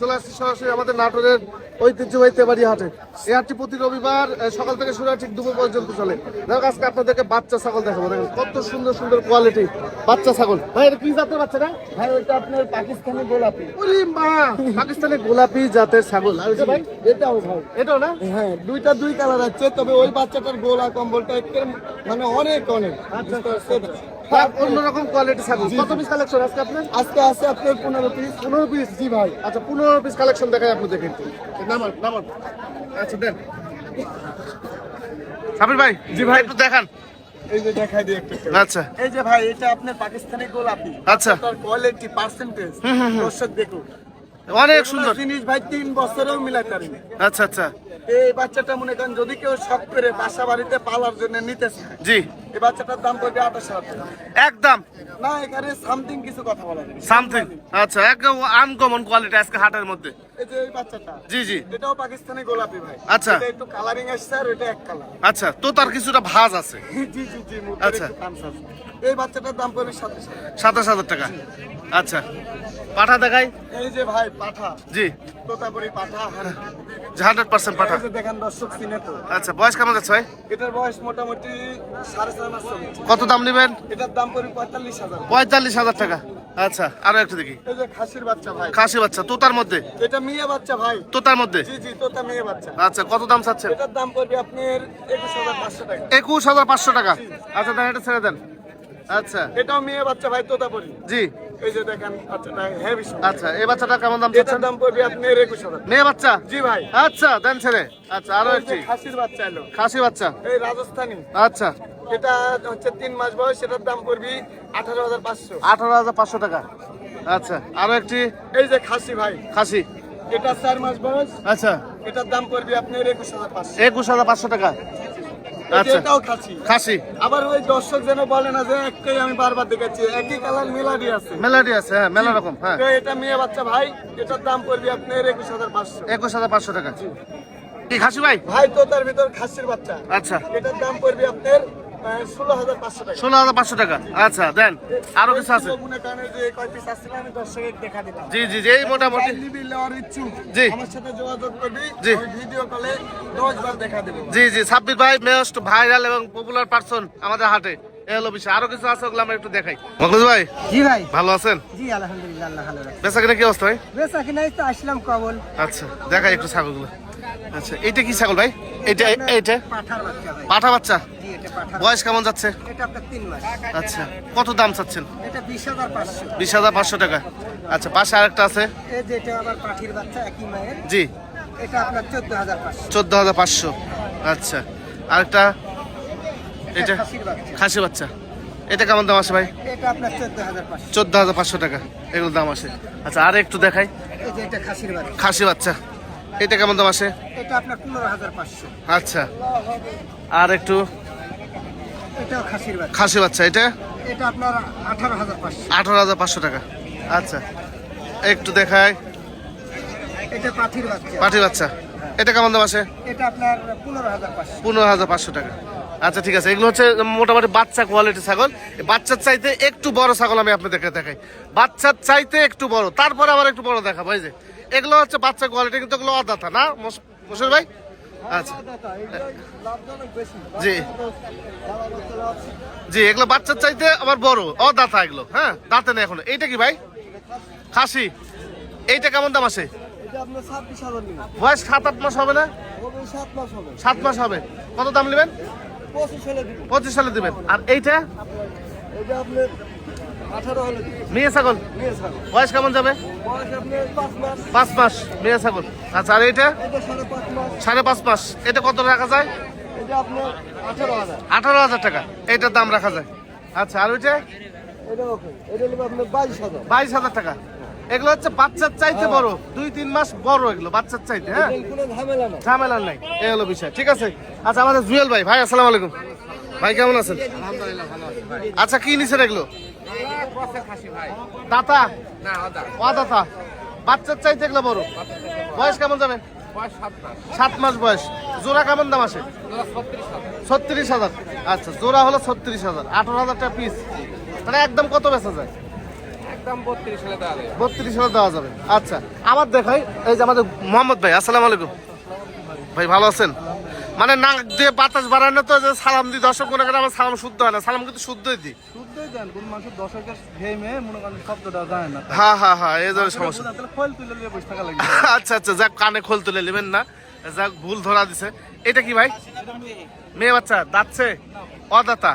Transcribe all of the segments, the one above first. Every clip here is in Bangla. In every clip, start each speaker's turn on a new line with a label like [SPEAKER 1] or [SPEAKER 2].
[SPEAKER 1] চলে আসছি সরাসরি আমাদের নাটোরের ঐতিহ্যবাহী তেবাড়ি হাটে। এই হাটটি প্রতি রবিবার সকাল থেকে শুরু ঠিক দুপুর পর্যন্ত চলে। দেখো আজকে আপনাদেরকে বাচ্চা ছাগল দেখাবো। দেখেন কত সুন্দর সুন্দর কোয়ালিটি বাচ্চা ছাগল। ভাই এটা কি জাতের বাচ্চা না
[SPEAKER 2] ভাই ওইটা আপনার পাকিস্তানি গোলাপি।
[SPEAKER 1] ওরে মা পাকিস্তানি গোলাপি জাতের ছাগল। আর ওইটা ভাই
[SPEAKER 2] এটাও ভাই।
[SPEAKER 1] এটাও না?
[SPEAKER 2] হ্যাঁ দুইটা দুই কালার আছে তবে ওই বাচ্চাটার গোলা কম্বলটা একটু মানে অনেক অনেক।
[SPEAKER 1] আচ্ছা। অন্যরকম কোয়ালিটি ছাগল। কত পিস কালেকশন আজকে আপনার?
[SPEAKER 2] আজকে আছে আপনার পনেরো পিস
[SPEAKER 1] পনেরো পিস জি ভাই। আচ্ছা পনেরো পিস কালেকশন দেখাই আপনি দেখেন নামান নামান। আচ্ছা দেন। সাবির ভাই জি ভাই। একটু দেখান।
[SPEAKER 2] এই যে দেখাই দিই একটু
[SPEAKER 1] আচ্ছা।
[SPEAKER 2] এই যে ভাই এটা আপনার পাকিস্তানি গোলাপি।
[SPEAKER 1] আচ্ছা।
[SPEAKER 2] তার কোয়ালিটি পার্সেন্টেজ দর্শক দেখুন
[SPEAKER 1] অনেক সুন্দর।
[SPEAKER 2] জিনিস ভাই তিন বছরেও মিলাই পারিনি
[SPEAKER 1] আচ্ছা আচ্ছা।
[SPEAKER 2] এই বাচ্চাটা মনে করেন যদি কেউ শখ করে বাসা বাড়িতে পালার জন্য নিতে চায়
[SPEAKER 1] জি।
[SPEAKER 2] এই বাচ্চাটার দাম পড়বে আঠাশ হাজার টাকা।
[SPEAKER 1] একদম।
[SPEAKER 2] না এখানে সামথিং কিছু কথা বলা যাবে।
[SPEAKER 1] সামথিং আচ্ছা একদম আনকমন কোয়ালিটি আজকে হাটের মধ্যে।
[SPEAKER 2] এই যে এই বাচ্চাটা
[SPEAKER 1] জি জি।
[SPEAKER 2] এটাও পাকিস্তানি গোলাপি ভাই।
[SPEAKER 1] আচ্ছা।
[SPEAKER 2] এটা একটু কালারিং আসছে আর এটা এক কালার
[SPEAKER 1] আচ্ছা তো তার কিছুটা ভাজ আছে।
[SPEAKER 2] জি জি জি
[SPEAKER 1] আচ্ছা।
[SPEAKER 2] আছে। এই বাচ্চাটার দাম পড়বে সাতাশ হাজার
[SPEAKER 1] সাতাশ হাজার টাকা। আচ্ছা। পাঠা দেখাই।
[SPEAKER 2] এই যে ভাই পাঠা।
[SPEAKER 1] জি।
[SPEAKER 2] তোতাপুরি পাঠা।
[SPEAKER 1] হান্ড্রেড পার্সেন্ট পাঠা
[SPEAKER 2] এই যে দেখেন দর্শক চিনে তো
[SPEAKER 1] আচ্ছা বয়স কেমন যাচ্ছে ভাই?
[SPEAKER 2] এটার বয়স মোটামুটি সাড়ে
[SPEAKER 1] কত দাম নেবেন?
[SPEAKER 2] এটার দাম পড়বে পঁয়তাল্লিশ হাজার।
[SPEAKER 1] পঁয়তাল্লিশ হাজার টাকা। আচ্ছা আরও একটা দেখি।
[SPEAKER 2] খাসির বাচ্চা ভাই।
[SPEAKER 1] খাসি বাচ্চা তোতার মধ্যে?
[SPEAKER 2] এটা মেয়ে বাচ্চা ভাই।
[SPEAKER 1] তোতার মধ্যে?
[SPEAKER 2] জি জি তোতা মেয়ে বাচ্চা।
[SPEAKER 1] আচ্ছা কত দাম চাচ্ছেন?
[SPEAKER 2] এটার দাম পড়বে আপনার একুশ হাজার পাঁচশো টাকা।
[SPEAKER 1] একুশ হাজার পাঁচশো টাকা। আচ্ছা দেন এটা ছেড়ে দেন। আচ্ছা।
[SPEAKER 2] এটাও মেয়ে বাচ্চা ভাই তোতা পড়ি
[SPEAKER 1] জি।
[SPEAKER 2] এই যে দেখেন বাচ্চাটা হেভি
[SPEAKER 1] আচ্ছা এই বাচ্চাটা কেমন দাম
[SPEAKER 2] এটার দাম পড়বে আপনার একুশ হাজার।
[SPEAKER 1] মেয়ে বাচ্চা?
[SPEAKER 2] জি ভাই।
[SPEAKER 1] আচ্ছা দেন ছেড়ে। আচ্ছা
[SPEAKER 2] আরও
[SPEAKER 1] একটি।
[SPEAKER 2] খাসির বাচ্চা এলো।
[SPEAKER 1] খাসি বাচ্চা।
[SPEAKER 2] এই রাজস্থানি।
[SPEAKER 1] আচ্ছা।
[SPEAKER 2] এটা হচ্ছে তিন মাস বয়স এটার দাম পড়বি আঠারো হাজার পাঁচশো।
[SPEAKER 1] আঠারো হাজার পাঁচশো টাকা। আচ্ছা আরও একটি।
[SPEAKER 2] এই যে খাসি ভাই।
[SPEAKER 1] খাসি।
[SPEAKER 2] এটা চার মাস বয়স।
[SPEAKER 1] আচ্ছা।
[SPEAKER 2] এটার দাম পড়বে আপনার একুশ হাজার পাঁচশো।
[SPEAKER 1] একুশ হাজার পাঁচশো টাকা। আচ্ছা
[SPEAKER 2] এটাও খাসি।
[SPEAKER 1] খাসি।
[SPEAKER 2] আবার ওই দর্শক যেন বলে না যে একই আমি বারবার দেখাচ্ছি। একই কালার মেলাডি আছে।
[SPEAKER 1] মেলাডি আছে হ্যাঁ মেলা রকম হ্যাঁ।
[SPEAKER 2] তো এটা মেয়ে বাচ্চা ভাই এটার দাম পড়বে আপনার একুশ হাজার পাঁচশো।
[SPEAKER 1] একুশ হাজার পাঁচশো টাকা। কি খাসি ভাই?
[SPEAKER 2] ভাই তো তার ভিতর খাসির বাচ্চা।
[SPEAKER 1] আচ্ছা।
[SPEAKER 2] এটার দাম পড়বে আপনার ষোলো হাজার পাঁচশো টাকা।
[SPEAKER 1] আচ্ছা দেন আরও কিছু আছে?
[SPEAKER 2] করেন যে কয় পিস আসছিল আমি দর্শকের দেখা দিলাম।
[SPEAKER 1] জি জি জি এই মোটামুটি। জি।
[SPEAKER 2] আমার সাথে যোগাযোগ করবি
[SPEAKER 1] জি।
[SPEAKER 2] ভিডিও কলে দশ বার দেখা দেবো।
[SPEAKER 1] জি জি সাব্বির ভাই মোস্ট ভাইরাল এবং পপুলার পারসন আমাদের হাটে। এই হলো বিষয়। আরও কিছু আছে ওগুলো আমরা একটু দেখাই। মকবুল ভাই
[SPEAKER 3] জি ভাই।
[SPEAKER 1] ভালো আছেন?
[SPEAKER 3] জি আলহামদুলিল্লাহ আল্লাহ ভালো
[SPEAKER 1] বেচা কিনা কি অবস্থা ভাই?
[SPEAKER 3] বেচা কিনাই তো আসলাম কবল।
[SPEAKER 1] আচ্ছা দেখাই একটু ছাগলগুলো। আচ্ছা এইটা কি ছাগল ভাই?
[SPEAKER 3] পাঠার বাচ্চা
[SPEAKER 1] পাঠা বাচ্চা?
[SPEAKER 3] এটা
[SPEAKER 1] বয়স কেমন যাচ্ছে?
[SPEAKER 3] এটা
[SPEAKER 1] আচ্ছা কত দাম চাচ্ছেন?
[SPEAKER 3] এটা বিশ হাজার পাঁচশো।
[SPEAKER 1] টাকা। আচ্ছা পাশে আরেকটা আছে।
[SPEAKER 3] এটা
[SPEAKER 1] জি।
[SPEAKER 3] এটা চোদ্দ হাজার পাঁচশো।
[SPEAKER 1] আচ্ছা আরেকটা? এটা খাসি বাচ্চা। এটা কেমন দাম আসে ভাই?
[SPEAKER 3] এটা চোদ্দ হাজার পাঁচশো।
[SPEAKER 1] টাকা। এগুলো দাম আসে। আচ্ছা আর একটু দেখাই
[SPEAKER 3] এটা
[SPEAKER 1] খাসি বাচ্চা। এটা কেমন দাম আসে
[SPEAKER 3] এটা আপনার পনেরো হাজার পাঁচশো।
[SPEAKER 1] আচ্ছা। আর একটু?
[SPEAKER 3] এটাও খাসির বাচ্চা।
[SPEAKER 1] খাসি বাচ্চা এটা?
[SPEAKER 3] এটা আপনার আঠারো হাজার পাঁচশো।
[SPEAKER 1] আঠারো হাজার পাঁচশো টাকা। আচ্ছা। একটু দেখাই।
[SPEAKER 3] এটা পাঠির বাচ্চা।
[SPEAKER 1] বাচ্চা। এটা কেমন দাম আসে
[SPEAKER 3] এটা আপনার পনেরো হাজার পাঁচশো।
[SPEAKER 1] পনেরো হাজার পাঁচশো টাকা। আচ্ছা ঠিক আছে। এগুলো হচ্ছে মোটামুটি বাচ্চা কোয়ালিটি ছাগল। বাচ্চার চাইতে একটু বড় ছাগল আমি আপনাদেরকে দেখাই। বাচ্চার চাইতে একটু বড়। তারপরে আবার একটু বড় দেখাবো এই যে। এগুলো হচ্ছে বাচ্চা কোয়ালিটি কিন্তু এগুলো অদাতা না? মোস- মোশারফ ভাই? আচ্ছা। জি। জি এগুলো বাচ্চার চাইতে আবার বড় অদাতা এগুলো হ্যাঁ? দাঁতে নেই এখনও। এইটা কি ভাই? খাসি। এইটা কেমন দাম আছে? বয়স সাত আট মাস হবে না?
[SPEAKER 2] সাত মাস হবে।
[SPEAKER 1] কত দাম নেবেন?
[SPEAKER 2] পঁচিশ
[SPEAKER 1] সালে দিবেন। আর এইটা? মেয়ে ছাগল? বয়স কেমন যাবে?
[SPEAKER 2] পাঁচ মাস।
[SPEAKER 1] মেয়ে ছাগল। আচ্ছা আর
[SPEAKER 2] এটা সাড়ে পাঁচ মাস।
[SPEAKER 1] এটা কত রাখা যায়?
[SPEAKER 2] আঠারো হাজার।
[SPEAKER 1] টাকা। এইটার দাম রাখা যায়। আচ্ছা আর ওইটা?
[SPEAKER 2] এটা ওকে। এটা হলো আপনার বাইশ হাজার।
[SPEAKER 1] টাকা। এগুলো হচ্ছে বাচ্চার চাইতে বড়। দুই তিন মাস বড় এগুলো বাচ্চার চাইতে হ্যাঁ?
[SPEAKER 2] এর কোনো ঝামেলা না
[SPEAKER 1] ঝামেলা নাই। এই হলো বিষয়। ঠিক আছে? আচ্ছা আমাদের জুয়েল ভাই। ভাই আসসালামু আলাইকুম। ভাই কেমন আছেন? আচ্ছা কি নিছেন এগুলো? দাতা? ও দাতা। বাচ্চার চাইতে এগুলো বড়? বয়স কেমন যাবে? সাত মাস। বয়স। জোড়া কেমন দাম আসে ছত্রিশ হাজার। আচ্ছা জোড়া হলো ছত্রিশ হাজার। আঠারো হাজার টাকা পিস মানে একদম কত বেচা যায়?
[SPEAKER 4] একদম বত্রিশ
[SPEAKER 1] হাজার দেওয়া যাবে। আচ্ছা আবার দেখাই। এই যে আমাদের মোহাম্মদ ভাই আসসালামু আলাইকুম। ভাই ভালো আছেন? মানে নাক দিয়ে বাতাস বাড়ায় না তো যে সালাম দিই দর্শক মনে করে আমার সালাম শুদ্ধ হয় না সালাম কিন্তু শুদ্ধই দিই।
[SPEAKER 2] শুদ্ধই দেন কোন মানুষের দশকের ঘেমে মনে করেন শব্দটা যায় না।
[SPEAKER 1] হ্যাঁ হ্যাঁ হ্যাঁ এই ধরনের সমস্যা।
[SPEAKER 2] তাহলে তুলে নিয়ে বসে থাকা লাগে
[SPEAKER 1] আচ্ছা আচ্ছা যাক কানে খোল তুলে নেবেন না। যাক ভুল ধরা দিছে। এটা কি ভাই? মেয়ে। বাচ্চা দাচ্ছে অদাতা?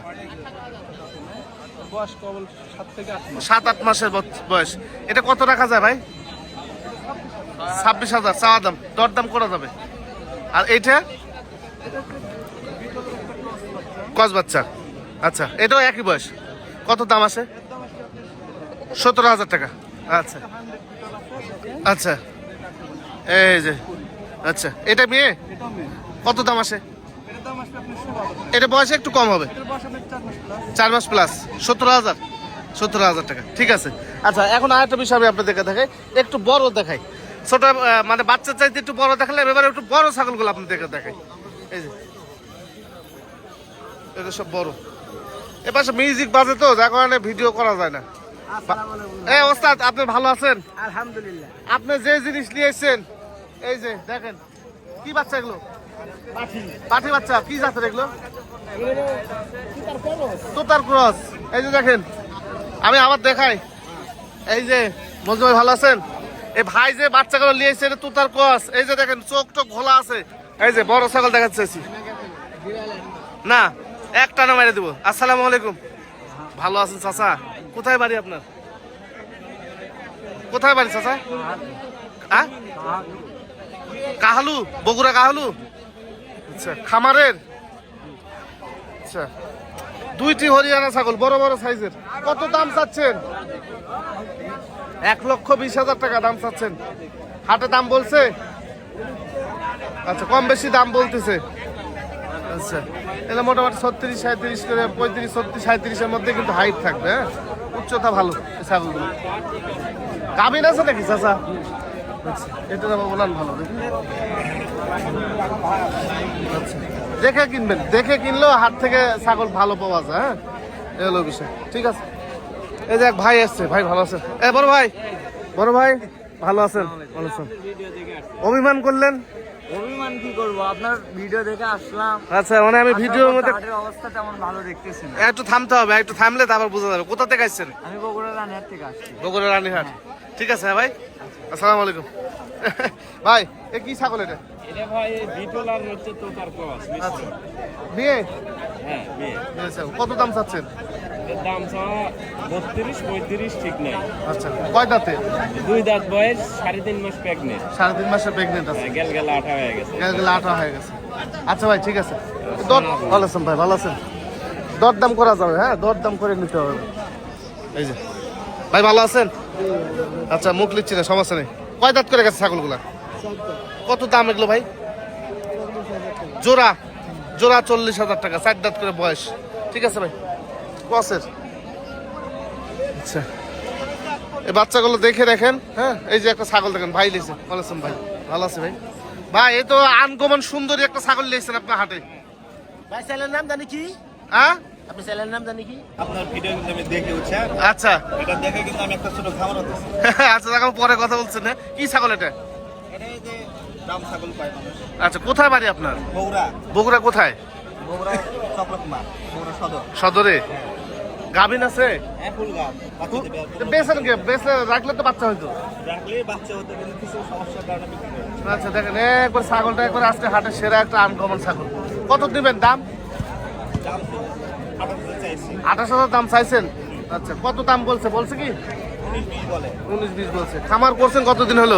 [SPEAKER 2] সাত আট
[SPEAKER 1] মাসের বয়স। এটা কত রাখা যায় ভাই? ছাব্বিশ হাজার। চাওয়া দাম। দর দাম করা যাবে। আর এইটা? কস বাচ্চা? আচ্ছা এটাও একই বয়স। কত দাম আছে? সতেরো হাজার টাকা। আচ্ছা। আচ্ছা। এই যে আচ্ছা। এটা মেয়ে? কত দাম
[SPEAKER 2] হাজার
[SPEAKER 1] এটা বয়সে একটু কম হবে।
[SPEAKER 2] চার মাস প্লাস
[SPEAKER 1] সতেরো হাজার। সতেরো হাজার টাকা। ঠিক আছে। আচ্ছা এখন আর একটা বিষয় আমি আপনাদেরকে দেখাই। একটু বড় দেখাই। ছোট মানে বাচ্চার চাইতে একটু বড় দেখালে এবারে একটু বড় ছাগলগুলো আপনাদেরকে দেখাই। এই যে। এটা সব বড়। এবার মিউজিক বাজে তো যার কারণে ভিডিও করা যায় না। ওস্তাদ আপনি ভালো আছেন?
[SPEAKER 3] আলহামদুলিল্লাহ।
[SPEAKER 1] আপনি যে জিনিস নিয়েছেন এই যে দেখেন কি বাচ্চা এগুলো? পাঠি। বাচ্চা কি জাতের এগুলো? তোতার ক্রস। এই যে দেখেন আমি আবার দেখাই। এই যে মজুমাই ভালো আছেন? এই ভাই যে বাচ্চাগুলো নিয়েছে এটা তোতার ক্রস। এই যে দেখেন চোখ টোক ঘোলা আছে। এই যে বড় ছাগল দেখাচ্ছে না, একটা না মেরে দেবো। আসসালামু আলাইকুম। ভালো আছেন চাচা? কোথায় বাড়ি আপনার? কোথায় বাড়ি চাচা? কাহালু, বগুড়া কাহালু? আচ্ছা খামারের? আচ্ছা দুইটি হরিয়ানা ছাগল, বড় বড় সাইজের। কত দাম চাচ্ছেন? এক লক্ষ বিশ হাজার টাকা দাম চাচ্ছেন। হাটে দাম বলছে? আচ্ছা কম বেশি দাম বলতেছে। আচ্ছা এগুলো মোটামুটি ছত্রিশ সাঁত্রিশ করে, পঁয়ত্রিশ, ছত্রিশ সাঁত্রিশের মধ্যে কিন্তু হাইট থাকবে হ্যাঁ? উচ্চতা ভালো ছাগলগুলো। গাভিন আছে নাকি, চাচা? আচ্ছা এটা না বলান ভালো, দেখি। আচ্ছা দেখে কিনবেন, দেখে কিনলেও হাট থেকে ছাগল ভালো পাওয়া যায় হ্যাঁ? এই হলো বিষয়, ঠিক আছে? এই যে এক ভাই এসছে, ভাই ভালো আছেন এ, বড় ভাই বড় ভাই। ভালো আছেন? ভালো আছেন। অভিমান করলেন?
[SPEAKER 5] অভিমান কি করব? আপনার ভিডিও দেখে আসলাম।
[SPEAKER 1] আচ্ছা মানে আমি ভিডিওর মধ্যে
[SPEAKER 5] অবস্থা তেমন ভালো দেখতেছি না।
[SPEAKER 1] একটু থামতে হবে একটু থামলে তারপর বোঝা যাবে। কোথা থেকে আসছেন?
[SPEAKER 5] আমি বগুড়া রানিহাট থেকে আসছি।
[SPEAKER 1] বগুড়া রানীহাট। ঠিক আছে হ্যাঁ ভাই। আসসালামু আলাইকুম। ভাই এ কি ছাগল এটা?
[SPEAKER 4] এটা ভাই বিটল আর হচ্ছে তো ক্রস
[SPEAKER 1] আচ্ছা। বিয়ে?
[SPEAKER 4] হ্যাঁ বিয়ে।
[SPEAKER 1] কত দাম চাচ্ছেন?
[SPEAKER 4] দাম চাওয়া বত্রিশ পঁয়ত্রিশ ঠিক নাই।
[SPEAKER 1] আচ্ছা কয় দাঁতে?
[SPEAKER 4] দুই দাঁত বয়স সাড়ে তিন মাস প্রেগনেন্ট
[SPEAKER 1] সাড়ে তিন মাসের প্রেগনেন্ট আছে।
[SPEAKER 4] গেল গেল আঠা হয়ে গেছে।
[SPEAKER 1] গেলে গেলে আঠা হয়ে গেছে। আচ্ছা ভাই ঠিক আছে। দর ভালো আছেন ভাই ভালো আছেন? দরদাম করা যাবে হ্যাঁ? দরদাম করে নিতে হবে। এই যে। ভাই ভালো আছেন? আচ্ছা মুখ লিচ্ছি না সমস্যা নেই। কয় দাঁত করে গেছে ছাগলগুলা? কত দাম এগুলো ভাই? জোড়া। জোড়া চল্লিশ হাজার টাকা চার দাঁত করে বয়স। ঠিক আছে ভাই। কসের আচ্ছা। এই বাচ্চাগুলো দেখে দেখেন হ্যাঁ? এই যে একটা ছাগল দেখেন ভাই লিখছে ভালো আছেন ভাই। ভালো আছে ভাই? ভাই এই তো আনকমন সুন্দরী একটা ছাগল লিখছেন আপনার হাটে।
[SPEAKER 3] ভাই চ্যানেলের নাম জানি কি?
[SPEAKER 1] হ্যাঁ?
[SPEAKER 3] আপনি চ্যানেলের নাম জানি কি?
[SPEAKER 6] আপনার ভিডিও কিন্তু আমি দেখে উঠছে
[SPEAKER 1] আচ্ছা।
[SPEAKER 6] এটা দেখে কিন্তু আমি একটা ছোট খামার হতেছি।
[SPEAKER 1] আচ্ছা দেখো পরে কথা বলছেন হ্যাঁ কি ছাগল এটা?
[SPEAKER 6] এটা এই যে রাম ছাগল পায় মানুষ।
[SPEAKER 1] আচ্ছা কোথায় বাড়ি আপনার?
[SPEAKER 6] বগুড়া।
[SPEAKER 1] বগুড়া কোথায়?
[SPEAKER 6] বগুড়া চক্রকুমার বগুড়া সদর।
[SPEAKER 1] সদরে? গাভিন আছে?
[SPEAKER 6] হ্যাঁ
[SPEAKER 1] বেসেন বেসে রাখলে তো বাচ্চা হইতো। আচ্ছা দেখেন একবার ছাগলটা একবার আজকে হাটে সেরা একটা আনকমন ছাগল। কত দিবেন দাম?
[SPEAKER 6] আঠাশ হাজার
[SPEAKER 1] দাম চাইছেন? আচ্ছা কত দাম বলছে? বলছে কি?
[SPEAKER 6] উনিশ বিশ
[SPEAKER 1] বলছে। খামার করছেন কতদিন হলো?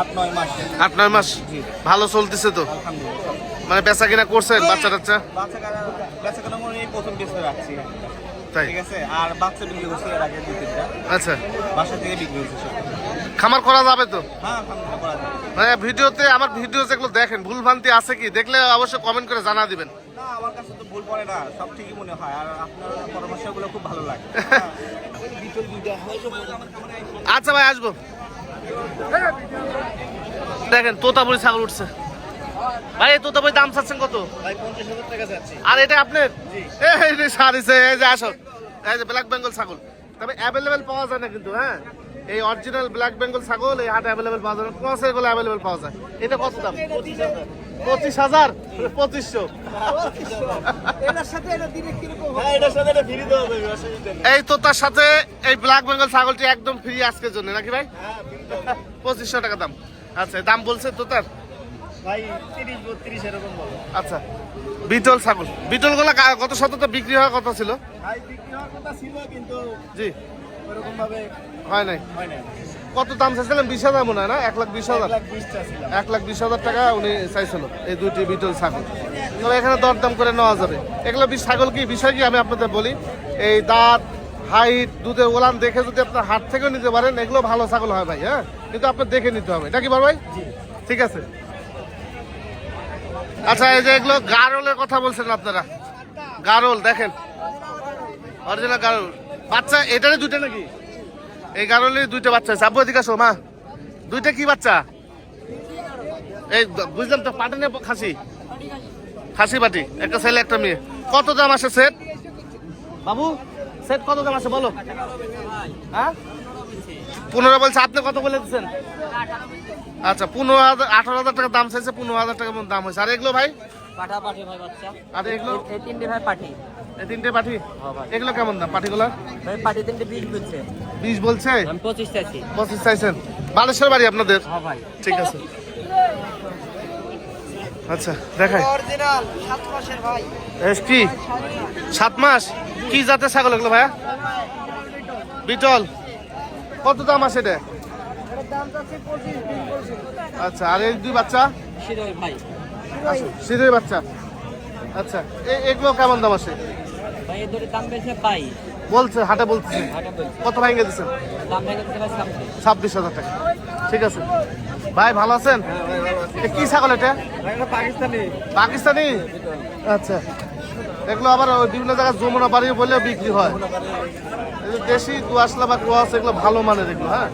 [SPEAKER 6] আট নয় মাস।
[SPEAKER 1] আট নয় মাস। ভালো চলতেছে তো? মানে বেচা কিনা করছেন বাচ্চা টাচ্চা?
[SPEAKER 6] বাচ্চা হয় এই প্রথম রাখছি।
[SPEAKER 1] তাই?
[SPEAKER 6] ঠিক আছে? আর বাচ্চা বিক্রি করছে এর আগে দু তিনটা।
[SPEAKER 1] আচ্ছা।
[SPEAKER 6] বাসা থেকে বিক্রি হচ্ছে
[SPEAKER 1] খামার করা যাবে তো?
[SPEAKER 6] হ্যাঁ করা
[SPEAKER 1] মানে ভিডিওতে আমার ভিডিও যেগুলো দেখেন ভুল ভ্রান্তি আছে কি? দেখলে অবশ্যই কমেন্ট করে জানা দিবেন।
[SPEAKER 6] না আমার কাছে তো ভুল পড়ে না সব ঠিকই মনে হয় আর আপনার পরামর্শগুলো খুব ভালো লাগে।
[SPEAKER 1] আচ্ছা ভাই আসব। দেখেন তোতাপুরি ছাগল উঠছে। ভাই এই তোতাপুরি দাম চাচ্ছেন কত?
[SPEAKER 6] ভাই পঞ্চাশ হাজার টাকা যাচ্ছে।
[SPEAKER 1] আর এটা আপনার? এই যে সারিছে এই যে আসো এই যে ব্ল্যাক বেঙ্গল ছাগল। তবে অ্যাভেলেবেল পাওয়া যায় না কিন্তু হ্যাঁ? এই অরিজিনাল ব্ল্যাক বেঙ্গল ছাগল এই হাটে অ্যাভেলেবেল পাওয়া যায় না। ক্রসেরগুলো অ্যাভেলেবেল পাওয়া যায়। এটা কত দাম? পঁচিশ হাজার? পঁচিশশো।
[SPEAKER 2] কীরকম
[SPEAKER 1] এই তো তার সাথে এই ব্ল্যাক বেঙ্গল ছাগলটি একদম ফ্রি আজকের জন্য নাকি ভাই? পঁচিশশো টাকা দাম। আচ্ছা দাম বলছে তো তার? আচ্ছা বিটল ছাগল। বিটলগুলা গত সপ্তাহে বিক্রি হওয়ার কথা ছিল?
[SPEAKER 4] বিক্রি হওয়ার কথা ছিল কিন্তু
[SPEAKER 1] জি। হয় নাই?
[SPEAKER 4] হয়
[SPEAKER 1] কত দাম চাইছিলেন? বিশ হাজার মনে হয় না? এক লাখ বিশ হাজার? এক লাখ বিশ হাজার টাকা উনি চাইছিল এই দুইটি বিটল ছাগল। তবে এখানে দরদাম করে নেওয়া যাবে। এগুলো ছাগল কি? বিষয় কি আমি আপনাদের বলি এই দাঁত হাইট দুধের ওলান দেখে যদি আপনার হাট থেকেও নিতে পারেন এগুলো ভালো ছাগল হয় ভাই হ্যাঁ? কিন্তু আপনার দেখে নিতে হবে। এটা কি বল ভাই? ঠিক আছে। আচ্ছা এই যে এগুলো গারলের কথা বলছেন আপনারা। গারল, দেখেন। অরিজিনাল গারল। বাচ্চা, এটারই দুইটা নাকি? এই গারলের দুইটা বাচ্চা আছে। আব্বু, এদিকে মা। দুইটা কি বাচ্চা? এই বুঝলাম তো পাটানে খাসি? খাসি বাটি একটা ছেলে, একটা মেয়ে। কত দাম আছে সেট বাবু সেট কত দাম আছে, বলো। হ্যাঁ? পনেরো বলছে, আপনি কত বলে দিচ্ছেন? আচ্ছা পনেরো হাজার আঠারো হাজার টাকা দাম চাইছে পনেরো হাজার টাকা মতো দাম হয়েছে। আর এগুলো ভাই?
[SPEAKER 5] পাঠা পাঠি ভাই বাচ্চা।
[SPEAKER 1] আর এগুলো?
[SPEAKER 5] এই তিনটে ভাই পাঠি।
[SPEAKER 1] এই তিনটে পাঠি?
[SPEAKER 5] হ্যাঁ
[SPEAKER 1] এগুলো কেমন দাম? পাঠিগুলো?
[SPEAKER 5] ভাই পাঠি তিনটে বিশ বুঝছে
[SPEAKER 1] বিশ বলছে?
[SPEAKER 5] আমি পঁচিশ চাইছি।
[SPEAKER 1] পঁচিশ চাইছেন। বালেশ্বর বাড়ি আপনাদের?
[SPEAKER 5] হ্যাঁ ভাই।
[SPEAKER 1] ঠিক আছে। আচ্ছা দেখাই।
[SPEAKER 2] অরিজিনাল সাত মাসের ভাই।
[SPEAKER 1] এস কি? সাত মাস? কি জাতের ছাগল এগুলো ভাইয়া? বিটল। কত দাম আছে এটা? আচ্ছা আর এই দুই বাচ্চা?
[SPEAKER 5] ভাই।
[SPEAKER 1] সিধুই বাচ্চা। আচ্ছা এ- এগুলো কেমন দাম আছে? বলছে হাটে বলছে। কত ভাঙে দিচ্ছেন ছাব্বিশ। হাজার টাকা। ঠিক আছে। ভাই ভালো আছেন? এ কি ছাগল এটা?
[SPEAKER 4] পাকিস্তানি।
[SPEAKER 1] পাকিস্তানি? আচ্ছা। এগুলো আবার ওই বিভিন্ন জায়গায় যমুনা বাড়ি বলে বিক্রি হয়। দেশি দু দুয়াশলা বা ক্রস এগুলো ভালো মানের এগুলো হ্যাঁ?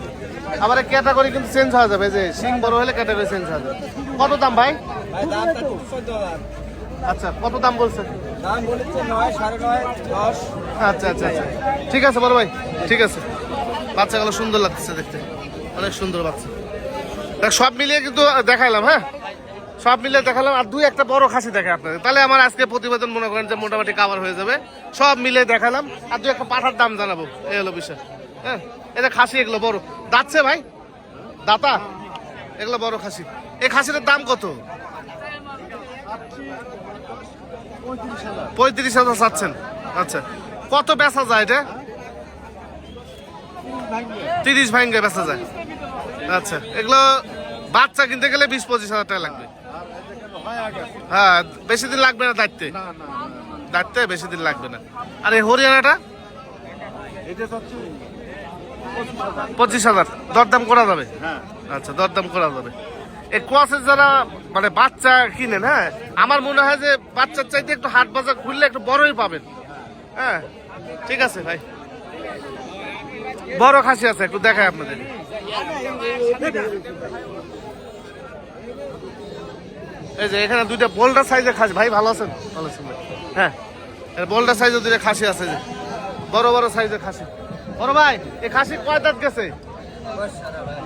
[SPEAKER 1] আবার ক্যাটাগরি কিন্তু চেঞ্জ হয়ে যাবে যে সিং বড় হলে ক্যাটাগরি চেঞ্জ হয়ে যাবে। কত দাম ভাই? আচ্ছা কত দাম বলছে? আচ্ছা আচ্ছা আচ্ছা। ঠিক আছে বড় ভাই, ঠিক আছে। বাচ্চাগুলো সুন্দর লাগতেছে দেখতে। অনেক সুন্দর বাচ্চা। দেখ, সব মিলিয়ে কিন্তু দেখাইলাম হ্যাঁ? সব মিলিয়ে দেখালাম, আর দুই একটা বড় খাসি দেখে আপনাদের। তাহলে আমার আজকে প্রতিবেদন মনে করেন যে মোটামুটি কাভার হয়ে যাবে। সব মিলিয়ে দেখালাম, আর দুই একটা পাঠার দাম জানাব। এই হলো বিষয় হ্যাঁ? এটা খাসি এগুলো, বড়। দাঁতছে ভাই? দাতা? এগুলো বড় খাসি। এই খাসিটার দাম কত? পঁয়ত্রিশ হাজার চাচ্ছেন। আচ্ছা। কত বেচা যায় এটা? তিরিশ ভাঙ্গে বেচা যায়। আচ্ছা। এগুলো বাচ্চা কিনতে গেলে বিশ পঁচিশ হাজার টাকা লাগবে। হ্যাঁ বেশি দিন লাগবে না দায়িত্বে? দায়িত্বে বেশি দিন লাগবে না। আর এই হরিয়ানাটা? পঁচিশ হাজার। দরদাম করা যাবে? আচ্ছা দরদাম করা যাবে। এই ক্রসের যারা মানে বাচ্চা কিনেন হ্যাঁ আমার মনে হয় যে বাচ্চার চাইতে একটু হাট বাজার খুললে একটু বড়ই পাবেন। হ্যাঁ ঠিক আছে ভাই। বড় খাসি আছে একটু দেখায় আপনাদের। এই যে এখানে দুইটা বোল্ডার সাইজের খাসি। ভাই ভালো আছেন? ভালো আছেন। হ্যাঁ বোল্ডার সাইজের দুইটা খাসি আছে যে। বড় বড় সাইজের খাসি। বড় ভাই এই খাসি কয় দাঁত গেছে?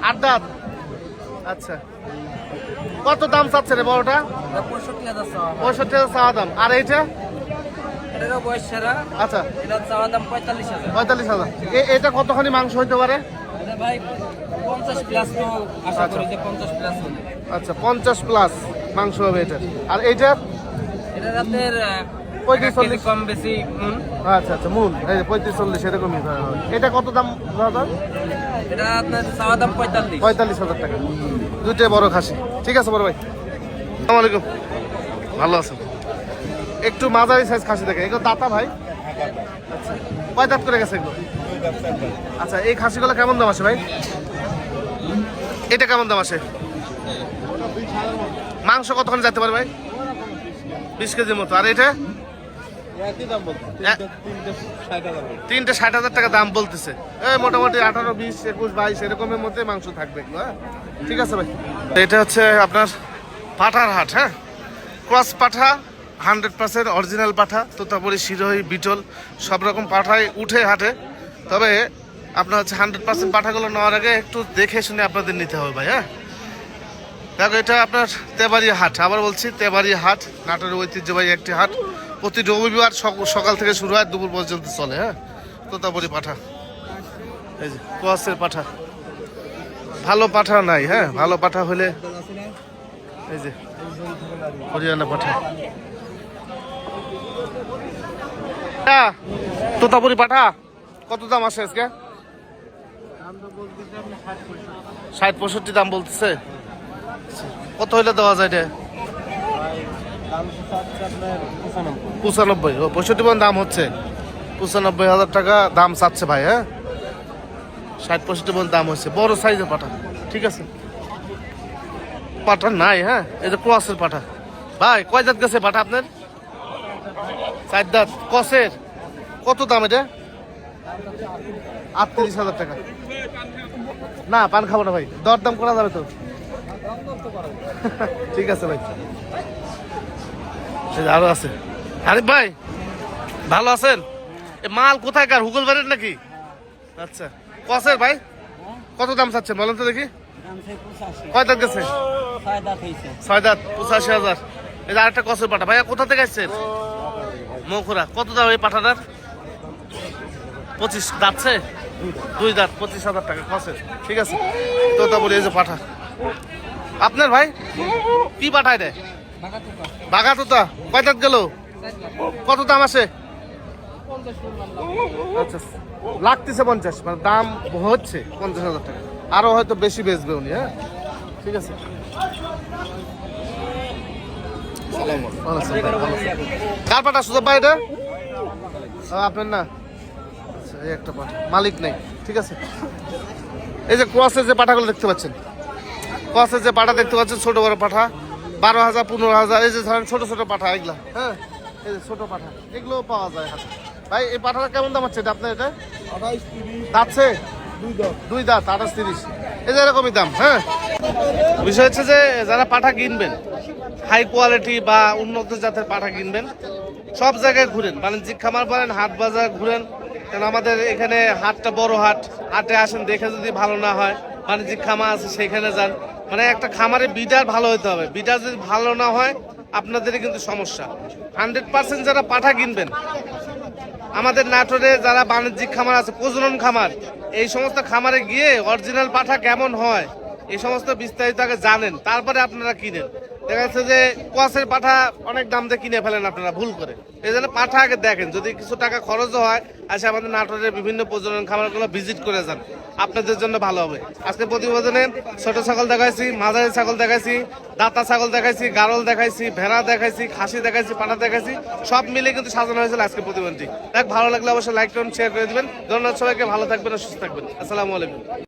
[SPEAKER 1] আট দাঁত। আচ্ছা। কত দাম চাচ্ছে রে বড়টা?
[SPEAKER 5] পঁয়ষট্টি হাজার চাওয়া
[SPEAKER 1] দাম। আর এইটা? আচ্ছা।
[SPEAKER 5] পঁয়তাল্লিশ হাজার।
[SPEAKER 1] এটা কতখানি মাংস হইতে পারে? আচ্ছা।
[SPEAKER 5] পঞ্চাশ প্লাস
[SPEAKER 1] আচ্ছা পঞ্চাশ প্লাস মাংস হবে এটা আর এইটা?
[SPEAKER 5] এটা রাতের
[SPEAKER 1] পঁয়ত্রিশ, চল্লিশ।
[SPEAKER 5] কম বেশি
[SPEAKER 1] আচ্ছা আচ্ছা মূল। এই যে পঁয়ত্রিশ চল্লিশ এরকমই ধরা হবে। এটা কত দাম দাদা?
[SPEAKER 5] এটা আপনার চাওয়া দাম পঁয়তাল্লিশ।
[SPEAKER 1] পঁয়তাল্লিশ হাজার টাকা। বড় খাসি। ঠিক আছে বড় ভাই। আসসালামু আলাইকুম। ভালো আছেন? একটু মাঝারি সাইজ খাসি দেখে এগুলো দাতা ভাই? আচ্ছা। কয় দাঁত করে গেছে এগুলো? আচ্ছা এই খাসিগুলো কেমন দাম আছে ভাই? এটা কেমন দাম আছে মাংস কতক্ষণ যেতে পারে ভাই? বিশ কেজির মতো। আর এটা
[SPEAKER 4] একই দাম বলছে
[SPEAKER 1] এ-
[SPEAKER 4] তিনটে ষাট হাজার
[SPEAKER 1] তিনটে ষাট হাজার টাকা দাম বলতেছে। এই মোটামুটি আঠারো বিশ একুশ বাইশ এরকমের মধ্যে মাংস থাকবে হ্যাঁ? ঠিক আছে ভাই। এটা হচ্ছে আপনার পাঠার হাট হ্যাঁ? ক্রস পাঠা হান্ড্রেড পার্সেন্ট অরিজিনাল পাঠা তোতাপুরি শিরোহী বিটল সব রকম পাঠাই উঠে হাটে। তবে আপনার হচ্ছে হান্ড্রেড পার্সেন্ট পাঠাগুলো নেওয়ার আগে একটু দেখে শুনে আপনাদের নিতে হবে ভাই হ্যাঁ? দেখো এটা আপনার তেবাড়িয়া হাট। আবার বলছি তেবাড়িয়া হাট নাটোরের ঐতিহ্যবাহী একটি হাট। প্রতি রবিবার সক- সকাল থেকে শুরু হয়, দুপুর পর্যন্ত চলে হ্যাঁ? তোতাপুরি পাঠা। এই যে কোয়াসের পাঠা। ভালো পাঠা নাই হ্যাঁ? ভালো পাঠা হলে এই যে, হরিয়ানা পাঠা। তোতাপুরি পাঠা, কত দাম আছে আজকে? ষাট পঁয়ষট্টি দাম বলতেছে। কত হইলে দেওয়া যায় রে পঁচানব্বই। ও, পঁয়ষট্টি পর্যন্ত দাম হচ্ছে। পঁচানব্বই হাজার টাকা দাম চাচ্ছে ভাই হ্যাঁ? ষাট, পঁয়ষট্টি পর্যন্ত দাম হচ্ছে। বড় সাইজের পাঠা, ঠিক আছে? পাঠা নাই হ্যাঁ? এই যে ক্রসের পাঠা। ভাই, কয় জাত গেছে পাঠা আপনার? চার দাঁত। কসের কত দাম এটা? আটত্রিশ হাজার টাকা। না, পান খাব না ভাই। দর দাম করা যাবে তো। ঠিক আছে ভাই। আরও আছে। আরে ভাই, ভালো আছেন? মাল কোথায়কার হুগল নাকি? আচ্ছা কসের ভাই? কত দাম চাচ্ছেন বলেন তো দেখি। কয় গেছে? ছয় দাঁত, পঁচাশি হাজার। এই আরেকটা পাঠা। ভাইয়া, কোথা থেকে কত দাম পাঠাটার? পঁচিশ দুই পঁচিশ হাজার টাকা ঠিক আছে, তো বলি এই যে পাঠা। আপনার ভাই, কি পাঠায় রে বাঘা তোতা কয় গেল? কত দাম আছে? আচ্ছা লাগতেছে পঞ্চাশ মানে দাম হচ্ছে পঞ্চাশ হাজার টাকা। আরও হয়তো বেশি বেচবে উনি হ্যাঁ? ঠিক আছে। কার পাটা সুযোগ ভাই এটা? আপনার না? আচ্ছা এই একটা পাঠা মালিক নেই, ঠিক আছে। এই যে ক্রসের যে পাঠাগুলো দেখতে পাচ্ছেন, ক্রসের যে পাঠা দেখতে পাচ্ছেন, ছোট বড় পাঠা। বারো হাজার পনেরো হাজার এই যে ধরেন ছোট ছোট পাঠা এগুলা। হ্যাঁ এই যে ছোট পাঠা এগুলোও পাওয়া যায় হাতে। ভাই এই পাঠাটা কেমন দাম হচ্ছে আপনার এটা? দাঁতছে?
[SPEAKER 2] দশ
[SPEAKER 1] দুই দাঁত আঠাশ তিরিশ। এই যে এরকমই দাম হ্যাঁ। বিষয় হচ্ছে যে যারা পাঠা কিনবেন হাই কোয়ালিটি বা উন্নত জাতের পাঠা কিনবেন সব জায়গায় ঘুরেন। বাণিজ্যিক খামার বলেন হাট বাজার ঘুরেন। কারণ আমাদের এখানে হাটটা বড় হাট হাটে আসেন দেখে যদি ভালো না হয় বাণিজ্যিক খামার আছে, সেখানে যান। মানে একটা খামারে বিডার ভালো হতে হবে। বিডার যদি ভালো না হয়, আপনাদেরই কিন্তু সমস্যা। হান্ড্রেড পার্সেন্ট যারা পাঠা কিনবেন, আমাদের নাটোরে যারা বাণিজ্যিক খামার আছে, প্রজনন খামার, এই সমস্ত খামারে গিয়ে অরিজিনাল পাঠা কেমন হয়, এই সমস্ত বিস্তারিত আগে জানেন। তারপরে আপনারা কিনেন। দেখা যাচ্ছে যে কোয়াসের পাঠা অনেক দাম দিয়ে কিনে ফেলেন আপনারা, ভুল করে। এই জন্য পাঠা আগে দেখেন, যদি কিছু টাকা খরচও হয়, আসে আমাদের নাটোরের বিভিন্ন প্রজনন খামারগুলো ভিজিট করে যান। আপনাদের জন্য ভালো হবে। আজকে প্রতিবেদনে ছোট ছাগল দেখাইছি, মাঝারি ছাগল দেখাইছি, দাতা ছাগল দেখাইছি, গারল দেখাইছি, ভেড়া দেখাইছি, খাসি দেখাইছি, পাঠা দেখাইছি, সব মিলে কিন্তু সাজানো হয়েছিল আজকে প্রতিবেদনটি। দেখ, ভালো লাগলে অবশ্যই লাইক করুন শেয়ার করে দিবেন। ধন্যবাদ সবাইকে, ভালো থাকবেন সুস্থ থাকবেন। আসসালামু আলাইকুম।